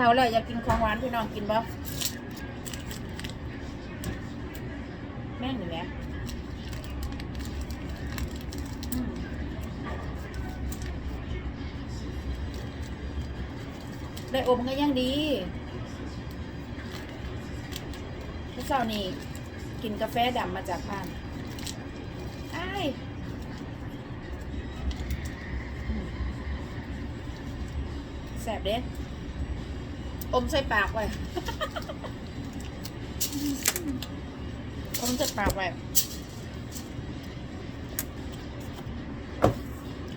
เท่าแล้วอยากกินของหวานพี่น้องกินบ่แม่งอยู่ไหมอืมได้อมก็ยังดีเมื่อเช้านี้กินกาแฟดำมาจากบ้านอ้ายอืมแสบเด้ อมใส่ปากไว้ อมใส่ปากไว้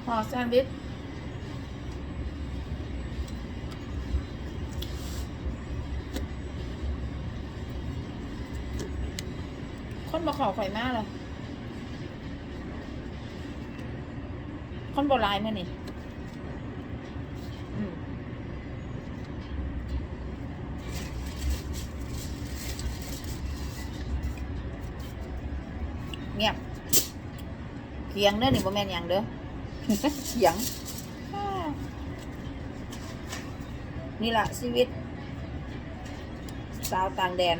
ห่อแซนด์วิชคนบ่เขอข่อยมากเลยคนโบราณมื่อนี่ม เงียบ เคียงเด้อนี่บ่แม่นหยังเด้อ เขียง นี่ล่ะชีวิต สาวต่างแดน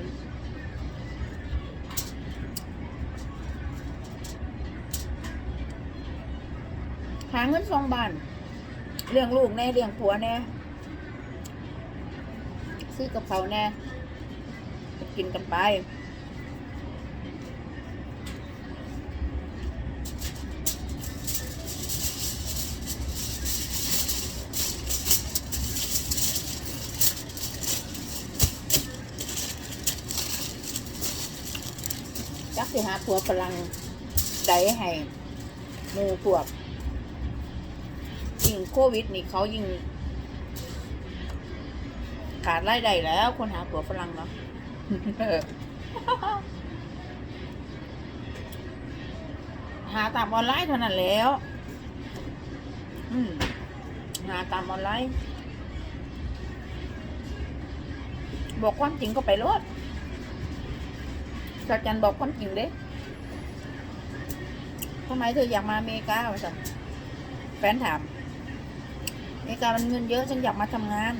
หาเงินสองบานเลี้ยงลูกแน่เลี้ยงผัวแน่ซื้อกับเขาแน่กินกันไป สิหาผัวฝรั่งใดให้หมูพวกยิ่งโควิดนี่เขายิ่งขาดรายได้แล้ว คนหาผัวฝรั่งเนาะหาตามออนไลน์เท่านั้นแล้ว อืมหาตามออนไลน์ บอกความจริงก็ไปรถ สัจจันบอกความจริงเด้ทำไมเธออยากมาอเมริกาวะสันแฟนถามอเมริกามันเงินเยอะฉันอยากมาทำงาน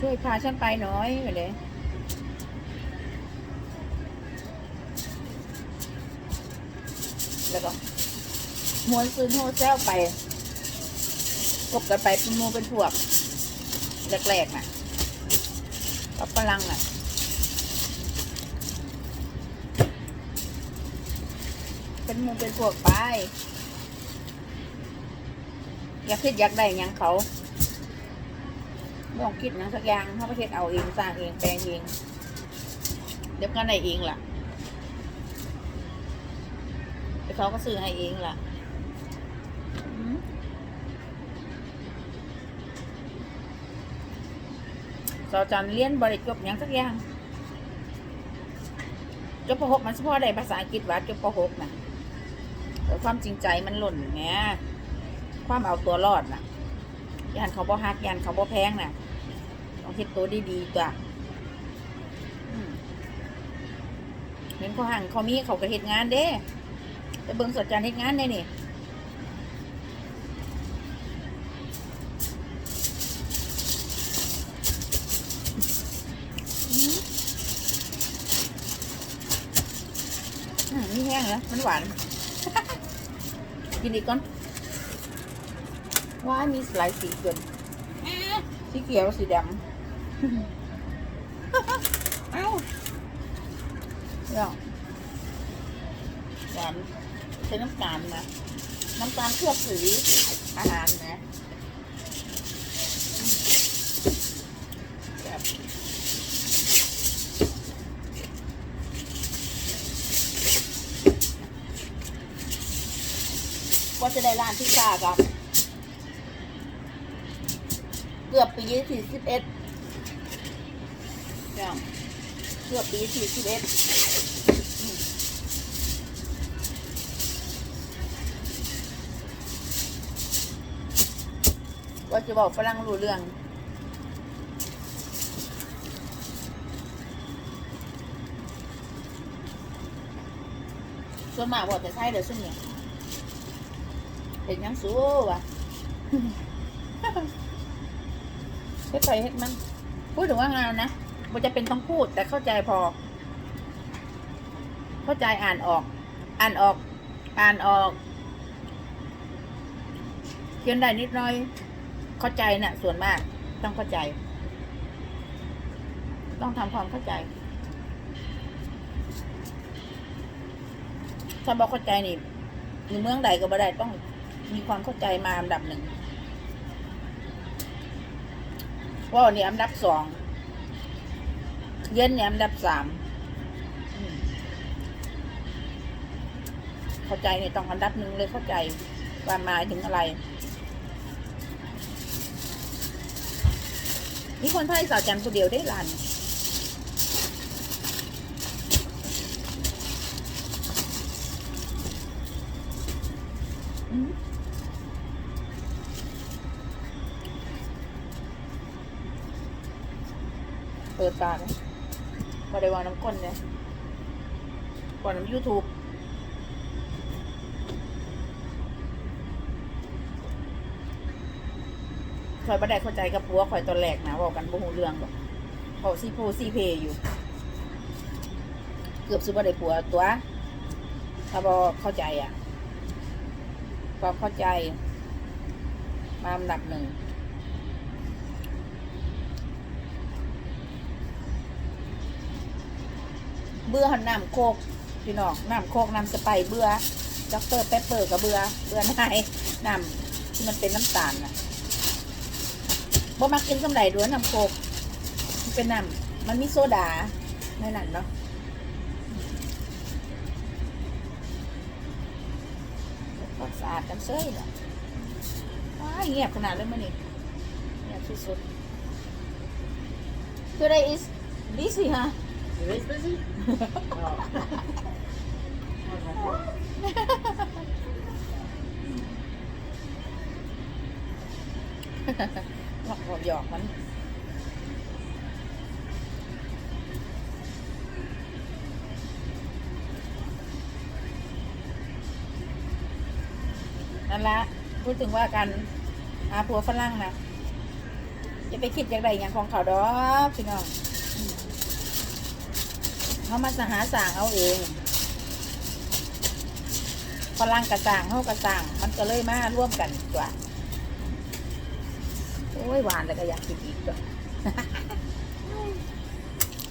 ช่วยพาฉันไปหน่อยไปเลยแล้วก็มวนซื้อโฮเซลไปกบกันไปเป็นมูเป็นพวกแรกๆน่ะ กับพลังอะเป็นมูเป็นพวกไป อยากคิดอยากได้ยังเขาไม่ต้องคิดหยังสักอย่างเขาประเทศเอาเองสร้างเองแปลงเอง เดี๋ยวก็ได้เองล่ะเดี๋ยวเขาก็ซื้อให้เองล่ะอืม สาวจันเรียนบริจบหยังสักอย่างจบปหกมันเฉพาะได้ภาษาอังกฤษว่าจบปหกนะแต่ความจริงใจมันหล่นไงความเอาตัวรอดน่ะยันเขาบ่ฮักยันเขาบ่แพงน่ะต้องเฮ็ดตัวดีๆตัวอืมเห็นเขาห่างเขามีเขาก็เฮ็ดงานเด้ไปเบิ่งสดจันเฮ็ดงานได้นี่ แห้งแล้วมันหวาน กินอีกก่อนว้ามีหลายสีเกินสีเขียวสีดำ เอ้าเดี๋ยวหวานใช้น้ำตาลนะ น้ำตาลเคลือบสีอาหารนะอืมแบบ ว่าจะได้ร้านที่ากับเกือบปีที่สิบเอ็ดเกือบปีที่สิบเอ็ดว่าจะบอกฝรั่งรู้เรื่องส่วนมากบอกแต่ไทยเดี๋ยวซึ่งเนี่ย เห็นยังสู้วะเฮ็ดไปเฮ็ดมัน พูดถึงว่างานนะมันจะเป็นต้องพูดแต่เข้าใจพอ เข้าใจอ่านออก อ่านออก อ่านออกเขียนได้นิดหน้อย เข้าใจน่ะ ส่วนมาก ต้องเข้าใจ ต้องทำความเข้าใจถ้าบอกเข้าใจนี่อยู่เมืองใดก็บ่ได้ต้อง มีความเข้าใจมาอันดับหนึ่งว่าเนี่ยอันดับสองเย็นเนี่ยอันดับสามเข้าใจเนี่ยต้องอันดับหนึ่งเลยเข้าใจว่าหมายถึงอะไรมีคนไทยสาวจันทร์คนเดียวได้ลานอืม เปิดตาเลยบริวารน้ำก้นเลยก่อนน้ำยูทูบคอยบัได้เข้าใจกับผัวคอยตอนแรกนะบอกกันบ่หูเรื่องหรอกเขาซีโพซีเพอยู่ เกือบสิบ่ได้ผัวตัว ถ้าบอเข้าใจอะความเข้าใจ มาอันดับหนึ่ง เบื่อหันน้ำโคกพี่น้องน้ำโคกน้ำสไปเบื่อด็อกเตอร์เปปเปอร์กับเบื่อเบื่อนายน้ำที่มันเป็นน้ำตาลนะบ่มักกินสำไรด้วยน้ำโคกมันเป็นน้ำมันมีโซดาในนั้นเนาะก็สะอาดกันเซ้ยเนาะว้าเงียบขนาดเลยมันนี่เงียบสุดๆ Today is busy huh It is busy? Oh. หลอกหยอกมันนั่นละพูดถึงว่าการหาผัวฝรั่งนะจะไปคิดอย่างไรอย่างของเขาดอกพี่น้อง เขามาสหาสร้างเอาเองฝรั่งกระสร้างเขากระสร้างมันก็เลยมาร่วมกันกว่าโอ้ยหวานแล้วก็อยากกินอีกด้วย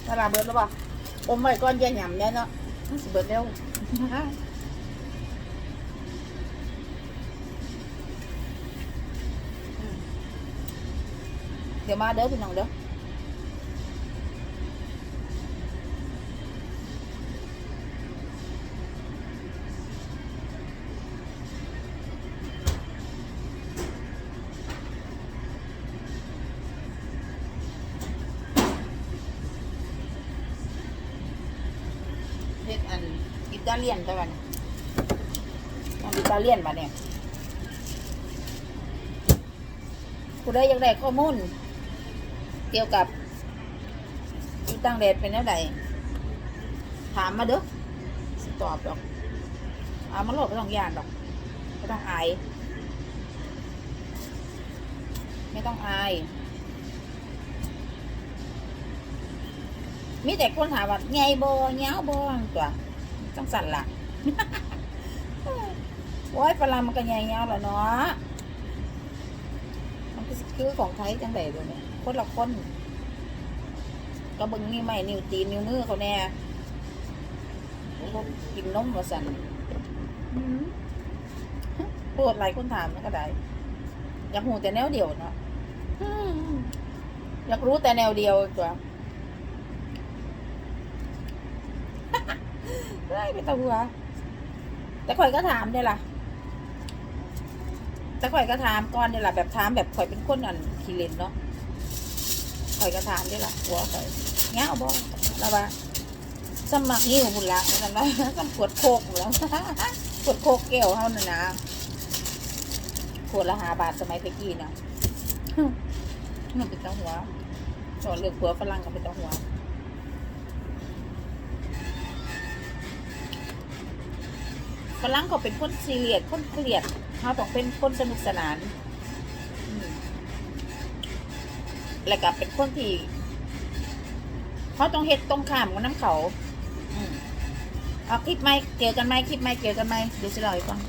ตลาเบิร์ดแล้วป่ะอมไว้ก้อนเยี่ยหยำเนี่ยเนาะมันสิเบิร์ดเร็วเดี๋ยวมาเด้อพี่น้องเด้อ เฮ็ดอันอิตาเลียนตะวันอันอิตาเลียนมาเนี่ยผู้ใดอยากได้ข้อมูล เกี่ยวกับอยู่ต่างแดดเป็นแนวใดถามมาเด้อสิตอบดอกเอามาโลดไม่ต้องยานดอกไม่ต้องอาย ไม่ต้องอาย มีแต่คนถามว่าไงโบเงี้ยวโบตัวจังสันล่ะโอ้ยฝรั่งมันก็ไงเงี้ยวแหละเนาะมันก็สิคือของไทยจังไดตัวเนี่ยคนละคนก็บิ่งนี่ไม่นิ้วตีนนิ้วมือเขาแน่ผมก็กินนมมาสั่นปวดหลายคนถามมันก็ได้ อยากหูแต่แนวเดียวเนาะอยากรู้แต่แนวเดียวตัว ได้ยไปตะหัว แต่ข่อยก็ถามเนี่ยล่ะ แต่ข่อยก็ถามก่อนเนี่ยล่ะแบบถามแบบข่อยเป็นคนอันขี้เล่นเนาะข่อยก็ถามเนี่ยล่ะหัวข่อยเงี้ยบ่แล้วว่าสมัครนิ้วหุ่นละนั่นว่าสมปวดโคกหมดแล้วปวดโคกแก้วเฮานั่นนะขวดละหาบาทสมัยไปกี้เนาะมันเป็นตะหัวสอนเรื่องผัวฝรั่งก็เป็นตะหัว รั่งเขาเป็นคนซีเรียสคนเครียดเขาต้องเป็นคนสนุกสนาน และกับเป็นคนที่เขาต้องเห็ดตรงข้ามกับน้ำเขาเอาคลิปไหมเกี่ยวกันไหมคลิปไหมเกี่ยวกันไหมเดี๋ยวจะเล่าให้ฟัง